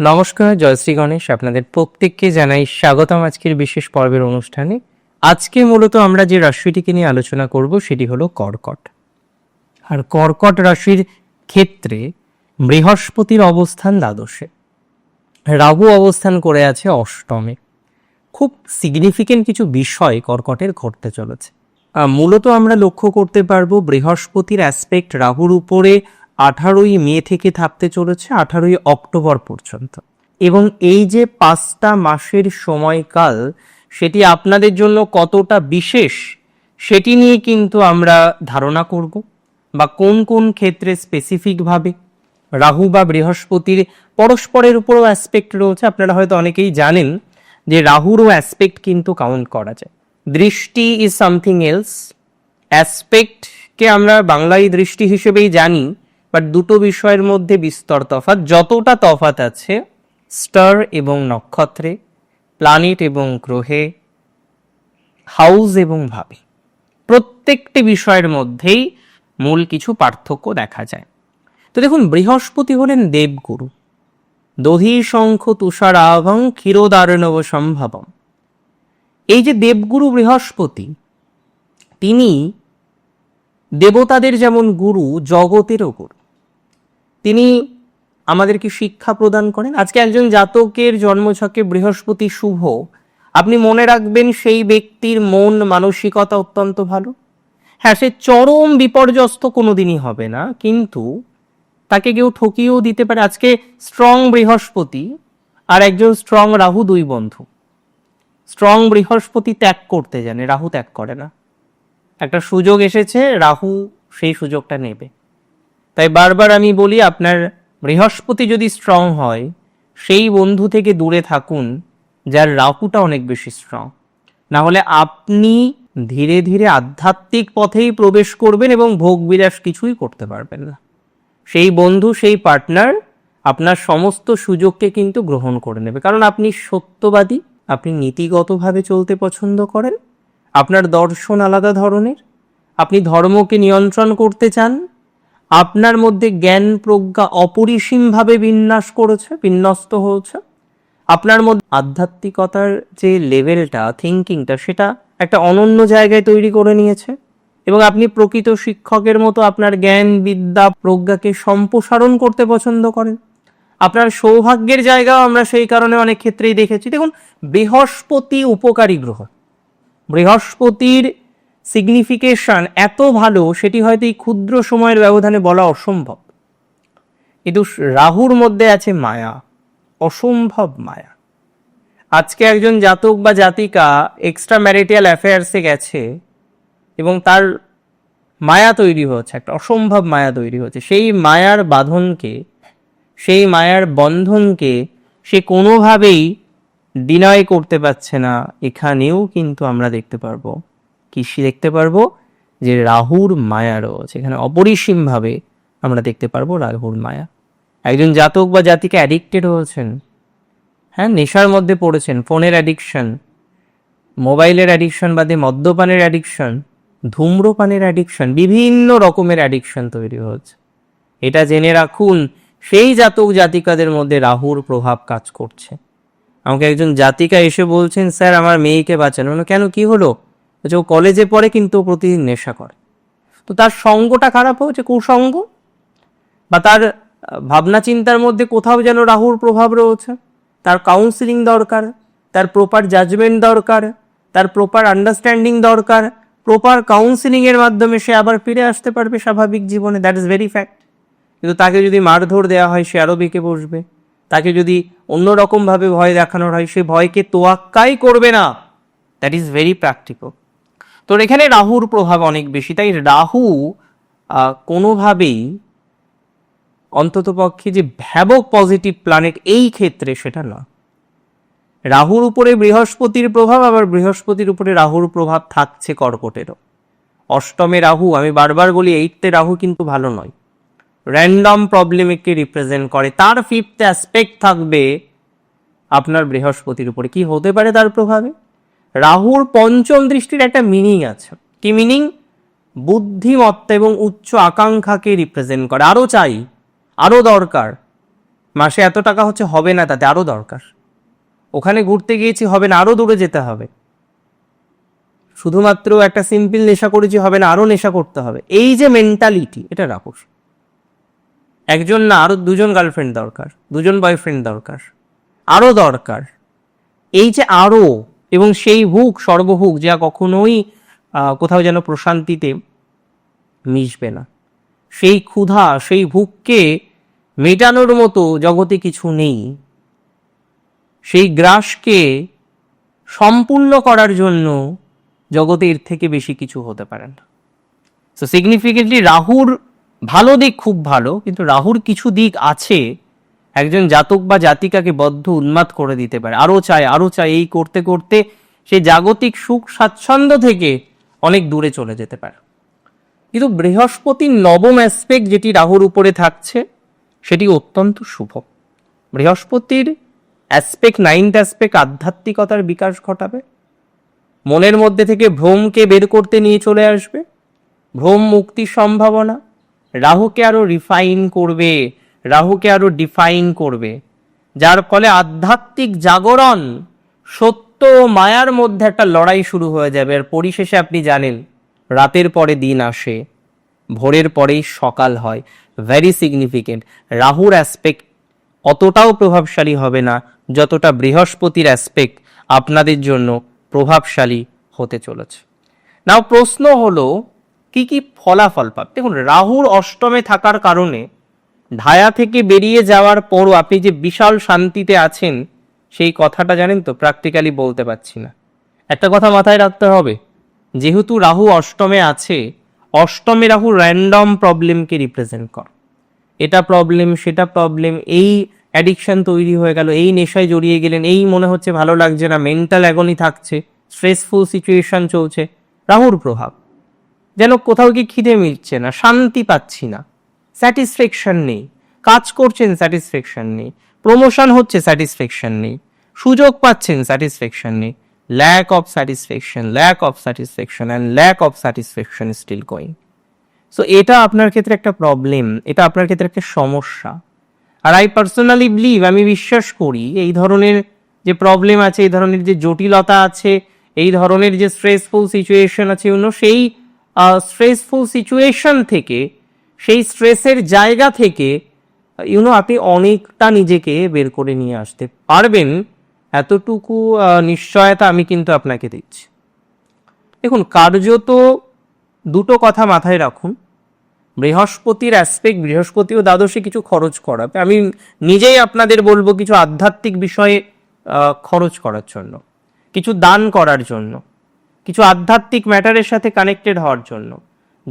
নমস্কার জয়শ্রী গণেশ। আপনাদের প্রত্যেককে জানাই স্বাগতম আজকের বিশেষ পর্বের অনুষ্ঠানে। আজকে মূলত আমরা যে রাশিটিকে নিয়ে আলোচনা করব সেটি হলো কর্কট। আর কর্কট রাশির ক্ষেত্রে বৃহস্পতির অবস্থান দ্বাদশে। রাহু অবস্থান করে আছে অষ্টমে। খুব সিগনিফিকেন্ট কিছু বিষয় কর্কটের ঘটতে চলেছে। মূলত আমরা লক্ষ্য করতে পারব বৃহস্পতির অ্যাসপেক্ট রাহুর উপরে আঠারোই মে থেকে থাকতে চলেছে, আঠারোই অক্টোবর পর্যন্ত। এবং এই যে পাঁচটা মাসের সময়কাল, সেটি আপনাদের জন্য কতটা বিশেষ, সেটি নিয়ে কিন্তু আমরা ধারণা করব। বা কোন কোন ক্ষেত্রে স্পেসিফিকভাবে রাহু বা বৃহস্পতির পরস্পরের উপরও অ্যাসপেক্ট রয়েছে। আপনারা হয়তো অনেকেই জানেন যে রাহুরও অ্যাসপেক্ট কিন্তু কাউন্ট করা যায়। দৃষ্টি ইজ সামথিং এলস অ্যাসপেক্টকে আমরা বাংলায় দৃষ্টি হিসেবেই জানি। বাট দুটো বিষয়ের মধ্যে বিস্তর তফাৎ। যতটা তফাৎ আছে, স্টার এবং নক্ষত্রে প্ল্যানেট এবং গ্রহে হাউস এবং ভাবে, প্রত্যেকটি বিষয়ের মধ্যেই মূল কিছু পার্থক্য দেখা যায়। তো দেখুন, বৃহস্পতি হলেন দেবগুরু। দধি, শঙ্খ, তুষার, আভং ক্ষীরোদারণব সম্ভবম। এই যে দেবগুরু বৃহস্পতি, তিনি দেবতাদের যেমন গুরু, জগতেরও গুরু। তিনি আমাদেরকে শিক্ষা প্রদান করেন। আজকে একজন জাতকের জন্মছকে বৃহস্পতি শুভ। আপনি মনে রাখবেন সেই ব্যক্তির মন, মানসিকতা অত্যন্ত ভালো। হ্যাঁ সে চরম বিপর্যস্ত কোনোদিনই হবে না, কিন্তু তাকে কেউ ঠকিয়েও দিতে পারে। আজকে স্ট্রং বৃহস্পতি আর একজন স্ট্রং রাহু দুই বন্ধু। স্ট্রং বৃহস্পতি ত্যাগ করতে জানে, রাহু ত্যাগ করে না। একটা সুযোগ এসেছে, রাহু সেই সুযোগটা নেবে। তাই বারবার আমি বলি, আপনার বৃহস্পতি যদি স্ট্রং হয়, সেই বন্ধু থেকে দূরে থাকুন, যার রাহুটা অনেক বেশি স্ট্রং না হলে আপনি ধীরে ধীরে আধ্যাত্মিক পথেই প্রবেশ করবেন এবং ভোগবিলাস কিছুই করতে পারবেন না। সেই বন্ধু, সেই পার্টনার আপনার সমস্ত সুযোগকে কিন্তু গ্রহণ করে নেবে। কারণ আপনি সত্যবাদী, আপনি নীতিগতভাবে চলতে পছন্দ করেন, আপনার দর্শন আলাদা ধরনের, আপনি ধর্মকে নিয়ন্ত্রণ করতে চান আপনার মধ্যে জ্ঞান প্রজ্ঞা অপরিসীমভাবে বিন্যাস করেছে, বিন্যস্ত হয়েছে? আপনার মধ্যে আধ্যাত্মিকতার যে লেভেলটা থিঙ্কিংটা সেটা একটা অনন্য জায়গায় তৈরি করে নিয়েছে এবং আপনি প্রকৃত শিক্ষকের মতো আপনার জ্ঞান, বিদ্যা, প্রজ্ঞাকে সম্প্রসারণ করতে পছন্দ করেন। আপনার সৌভাগ্যের জায়গাও আমরা সেই কারণে অনেক ক্ষেত্রেই দেখেছি। দেখুন, বৃহস্পতি উপকারী গ্রহ। বৃহস্পতির সিগনিফিকেশন এত ভালো, সেটি হয়তো এই ক্ষুদ্র সময়ের ব্যবধানে বলা অসম্ভব। কিন্তু রাহুর মধ্যে আছে মায়া, অসম্ভব মায়া। আজকে একজন জাতক বা জাতিকা এক্সট্রা ম্যারিটাল অ্যাফেয়ার্সে গেছে এবং তার মায়া তৈরি হচ্ছে একটা অসম্ভব মায়া তৈরি হচ্ছে সেই মায়ার বাঁধনকে, সেই মায়ার বন্ধনকে সে কোনোভাবেই ডিনয় করতে পারছে না। এখানেও কিন্তু আমরা দেখতে পারব কি সে দেখতে পারব, যে রাহুর মায়া রয়েছে। এখানে অপরিসীমভাবে আমরা দেখতে পারব রাহুর মায়া। একজন জাতক বা জাতিকে অ্যাডিক্টেড হয়েছেন। হ্যাঁ নেশার মধ্যে পড়েছেন, ফোনের অ্যাডিকশন মোবাইলের অ্যাডিকশন বাদে মদ্যপানের অ্যাডিকশন ধূম্রপানের অ্যাডিকশন বিভিন্ন রকমের অ্যাডিকশন তৈরি হচ্ছে এটা জেনে রাখুন, সেই জাতক জাতিকাদের মধ্যে রাহুর প্রভাব কাজ করছে। আমাকে একজন জাতিকা এসে বলছেন, স্যার, আমার মেয়েকে বাঁচানো। কেন? কি হলো? বলছে, ও কলেজে পড়ে কিন্তু প্রতিদিন নেশা করে। তো তার সঙ্গটা খারাপ হচ্ছে কুসঙ্গ বা তার ভাবনা চিন্তার মধ্যে কোথাও যেন রাহুর প্রভাব রয়েছে তার কাউন্সিলিং দরকার তার প্রপার জাজমেন্ট দরকার তার প্রপার আন্ডারস্ট্যান্ডিং দরকার প্রপার কাউন্সিলিং এর মাধ্যমে সে আবার ফিরে আসতে পারবে স্বাভাবিক জীবনে দ্যাট ইজ ভেরি ফ্যাক্ট কিন্তু তাকে যদি মারধর দেওয়া হয় সে আরও বেঁকে বসবে। তাকে যদি অন্যরকমভাবে ভয় দেখানোর হয় সে ভয়কে তোয়াক্কাই করবে না। দ্যাট ইজ ভেরি প্র্যাকটিক্যাল তো এখানে রাহুর প্রভাব অনেক বেশি, তাই রাহু কোনোভাবেই অন্ততপক্ষে যে ভ্যাবক পজিটিভ প্ল্যানেট এই ক্ষেত্রে সেটা না রাহুর উপরে বৃহস্পতির প্রভাব, আবার বৃহস্পতির উপরে রাহুর প্রভাব থাকছে কর্কটেরও। অষ্টমে রাহু, আমি বারবার বলি এইটতে রাহু কিন্তু ভালো নয়। র্যান্ডম প্রবলেমকে রিপ্রেজেন্ট করে, তার ফিফথ অ্যাসপেক্ট থাকবে আপনার বৃহস্পতির উপরে। কি হতে পারে তার প্রভাবে? রাহুর পঞ্চম দৃষ্টির একটা মিনিং আছে। কি মিনিং বুদ্ধিমত্তা এবং উচ্চ আকাঙ্ক্ষাকে রিপ্রেজেন্ট করে। আরও চাই আরও দরকার। মাসে এত টাকা হচ্ছে, হবে না তাতে আরও দরকার। ওখানে ঘুরতে গিয়েছি, হবে না আরও দূরে যেতে হবে। শুধুমাত্র একটা সিম্পল নেশা করেছি, হবে না আরও নেশা করতে হবে। এই যে মেন্টালিটি এটা রাখুস একজন না আরও দুজন গার্লফ্রেন্ড দরকার, দুজন বয়ফ্রেন্ড দরকার আরও দরকার। এই যে আরও এবং সেই হুক, সর্বহুক যা কখনোই কোথাও যেন প্রশান্তিতে মিশবে না। সেই ক্ষুধা, সেই ভুককে মেটানোর মতো জগতে কিছু নেই। সেই গ্রাসকে সম্পূর্ণ করার জন্য জগতে এর থেকে বেশি কিছু হতে পারে না। সো সিগনিফিকেন্টলি রাহুর ভালো দিক খুব ভালো, কিন্তু রাহুর কিছু দিক আছে একজন জাতক বা জাতিকাকে বদ্ধ উন্মাদ করে দিতে পারে। আরও চায় আরও চায় এই করতে করতে সে জাগতিক সুখ স্বাচ্ছন্দ্য থেকে অনেক দূরে চলে যেতে পারে। কিন্তু বৃহস্পতির নবম অ্যাসপেক্ট যেটি রাহুর উপরে থাকছে, সেটি অত্যন্ত শুভ। বৃহস্পতির অ্যাসপেক্ট নাইন্থ অ্যাসপেক্ট আধ্যাত্মিকতার বিকাশ ঘটাবে। মনের মধ্যে থেকে ভ্রমকে বের করতে নিয়ে চলে আসবে। ভ্রম মুক্তির সম্ভাবনা। রাহুকে আরও রিফাইন করবে। রাহুকে আরও ডিফাইন করবে, যার ফলে আধ্যাত্মিক জাগরণ সত্য ও মায়ার মধ্যে একটা লড়াই শুরু হয়ে যাবে। আর পরিশেষে আপনি জানেন, রাতের পরে দিন আসে, ভোরের পরেই সকাল হয়। ভেরি সিগনিফিকেন্ট রাহুর অ্যাসপেক্ট অতটাও প্রভাবশালী হবে না, যতটা বৃহস্পতির অ্যাসপেক্ট আপনাদের জন্য প্রভাবশালী হতে চলেছে। নাও প্রশ্ন হলো, কি কি ফলাফল পাবে? দেখুন, রাহুর অষ্টমে থাকার কারণে ঢায়া থেকে বেরিয়ে যাওয়ার পরও আপনি যে বিশাল শান্তিতে আছেন, সেই কথাটা জানেন তো প্র্যাকটিক্যালি বলতে পারছি না। একটা কথা মাথায় রাখতে হবে, যেহেতু রাহু অষ্টমে আছে, অষ্টমে রাহু র্যান্ডম প্রবলেমকে রিপ্রেজেন্ট কর। এটা প্রবলেম সেটা প্রবলেম এই অ্যাডিকশন তৈরি হয়ে গেল, এই নেশায় জড়িয়ে গেলেন, এই মনে হচ্ছে ভালো লাগছে না মেন্টাল অ্যাগনি থাকছে স্ট্রেসফুল সিচুয়েশন চলছে, রাহুর প্রভাব। যেন কোথাও কি খিদে মিলছে না, শান্তি পাচ্ছি না। স্যাটিসফ্যাকশন নেই। কাজ করছেন স্যাটিসফ্যাকশন নেই। প্রমোশন হচ্ছে স্যাটিসফ্যাকশন নেই। সুযোগ পাচ্ছেন স্যাটিসফ্যাকশন নেই। Lack of satisfaction lack of satisfaction and lack of satisfaction still going so এটা আপনার ক্ষেত্রে একটা প্রবলেম এটা আপনার ক্ষেত্রে একটা সমস্যা। আর আই পার্সোনালি বিলিভ আমি বিশ্বাস করি, এই ধরনের যে প্রবলেম আছে, এই ধরনের যে জটিলতা আছে, এই ধরনের যে স্ট্রেসফুল সিচুয়েশন আছে অন্য সেই স্ট্রেসফুল সিচুয়েশন থেকে সেই স্ট্রেসের জায়গা থেকে ইউনো আপনি অনেকটা নিজেকে বের করে নিয়ে আসতে পারবেন। এতটুকু নিশ্চয়তা আমি কিন্তু আপনাকে দিচ্ছি। দেখুন, কার্যত দুটো কথা মাথায় রাখুন। বৃহস্পতির অ্যাসপেক্ট বৃহস্পতি ও দ্বাদশে কিছু খরচ করাবে আমি নিজেই আপনাদের বলব কিছু আধ্যাত্মিক বিষয়ে খরচ করার জন্য। কিছু দান করার জন্য। কিছু আধ্যাত্মিক ম্যাটারের সাথে কানেক্টেড হওয়ার জন্য।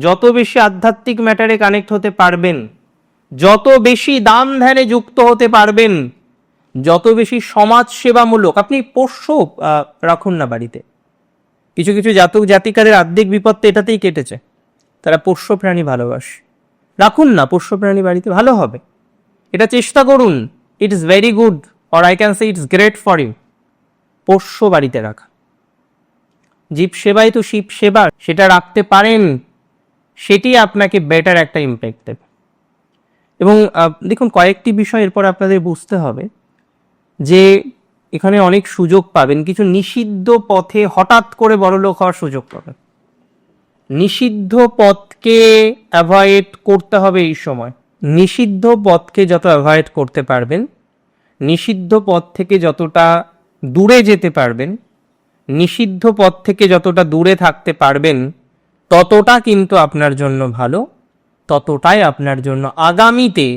যত বেশি আধ্যাত্মিক ম্যাটারে কানেক্ট হতে পারবেন, যত বেশি দান ধ্যানে যুক্ত হতে পারবেন, যত বেশি সমাজ সেবামূলক, আপনি পোষ্য রাখুন না বাড়িতে। কিছু কিছু জাতক জাতিকাদের আর্ধেক বিপদ তো এটাতেই কেটেছে। তারা পোষ্য প্রাণী ভালোবাসে। রাখুন না, পোষ্য প্রাণী বাড়িতে ভালো হবে। এটা চেষ্টা করুন। It is very good or I can say it's great for you পোষ্য বাড়িতে রাখা। জীব সেবাই তো শিব সেবা, সেটা রাখতে পারেন। সেটি আপনাকে বেটার একটা ইম্প্যাক্ট দেবে। এবং দেখুন, কয়েকটি বিষয় এরপর আপনাদের বুঝতে হবে যে এখানে অনেক সুযোগ পাবেন। কিছু নিষিদ্ধ পথে হঠাৎ করে বড়লোক হওয়ার সুযোগ পাবেন। নিষিদ্ধ পথকে অ্যাভয়েড করতে হবে এই সময়। নিষিদ্ধ পথকে যত অ্যাভয়েড করতে পারবেন, নিষিদ্ধ পথ থেকে যতটা দূরে যেতে পারবেন, নিষিদ্ধ পথ থেকে যতটা দূরে থাকতে পারবেন ততটা কিন্তু আপনার জন্য ভালো, ততটাই আপনার জন্য আগামীতে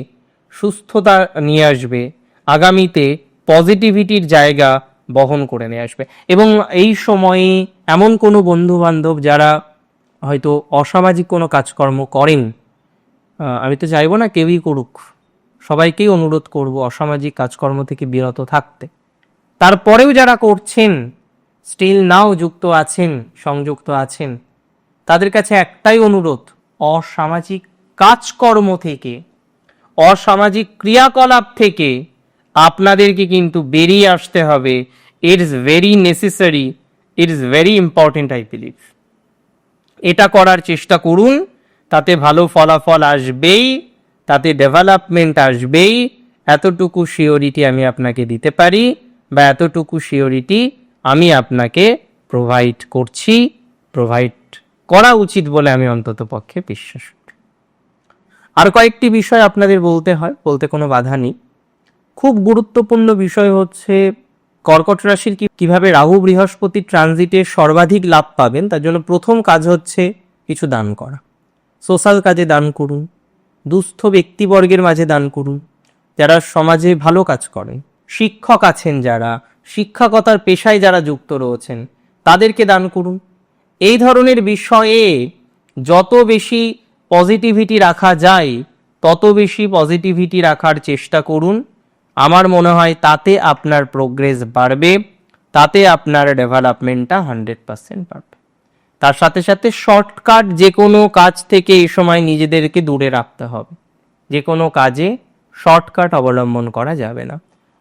সুস্থতা নিয়ে আসবে, আগামীতে পজিটিভিটির জায়গা বহন করে নিয়ে আসবে। এবং এই সময়ে এমন কোনো বন্ধু বান্ধব যারা হয়তো অসামাজিক কোনো কাজকর্ম করেন আমি তো চাইব না কেউই করুক, সবাইকেই অনুরোধ করব অসামাজিক কাজকর্ম থেকে বিরত থাকতে। তারপরেও যারা করছেন স্টিল নাও যুক্ত আছেন, সংযুক্ত আছেন তাদের কাছে একটাই অনুরোধ, অসামাজিক কাজকর্ম থেকে, অসামাজিক ক্রিয়াকলাপ থেকে আপনাদেরকে কিন্তু বেরিয়ে আসতে হবে। It is very necessary it is very important I believe এটা করার চেষ্টা করুন, তাতে ভালো ফলাফল আসবেই, তাতে ডেভেলপমেন্ট আসবেই। এতটুকু শিওরিটি আমি আপনাকে দিতে পারি বা এতটুকু শিওরিটি আমি আপনাকে প্রোভাইড করছি প্রোভাইড করা উচিত বলে আমি অন্তত পক্ষে বিশ্বাস করি। আর কয়েকটি বিষয় আপনাদের বলতে হয়, বলতে কোনো বাধা নেই। খুব গুরুত্বপূর্ণ বিষয় হচ্ছে, কর্কট রাশির কীভাবে রাহু বৃহস্পতি ট্রানজিটে সর্বাধিক লাভ পাবেন, তার জন্য প্রথম কাজ হচ্ছে কিছু দান করা। সোশ্যাল কাজে দান করুন, দুস্থ ব্যক্তিবর্গের মাঝে দান করুন, যারা সমাজে ভালো কাজ করেন। শিক্ষক আছেন যারা, শিক্ষকতার পেশায় যারা যুক্ত রয়েছেন, তাদেরকে দান করুন। এই ধরনের বিষয়ে যত বেশি পজিটিভিটি রাখা যায়, তত বেশি পজিটিভিটি রাখার চেষ্টা করুন। আমার মনে হয় তাতে আপনার প্রোগ্রেস বাড়বে, তাতে আপনার ডেভেলপমেন্টটা হান্ড্রেড পার্সেন্ট বাড়বে। তার সাথে সাথে শর্টকাট যে কোনো কাজ থেকে এই সময় নিজেদেরকে দূরে রাখতে হবে। যে কোনো কাজে শর্টকাট অবলম্বন করা যাবে না।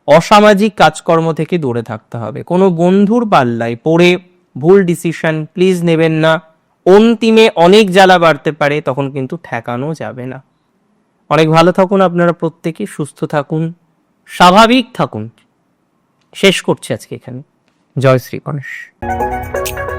অসামাজিক কাজকর্ম থেকে দূরে থাকতে হবে। কোনো বন্ধুর পাল্লায় পড়ে ভুল ডিসিশন প্লিজ নেবেন না। অন্তিমে অনেক জ্বালা বাড়তে পারে, তখন কিন্তু ঠেকানো যাবে না। অনেক ভালো থাকুন আপনারা প্রত্যেকে, সুস্থ থাকুন, স্বাভাবিক থাকুন। শেষ করছি আজকে এখানে। জয় শ্রী গণেশ।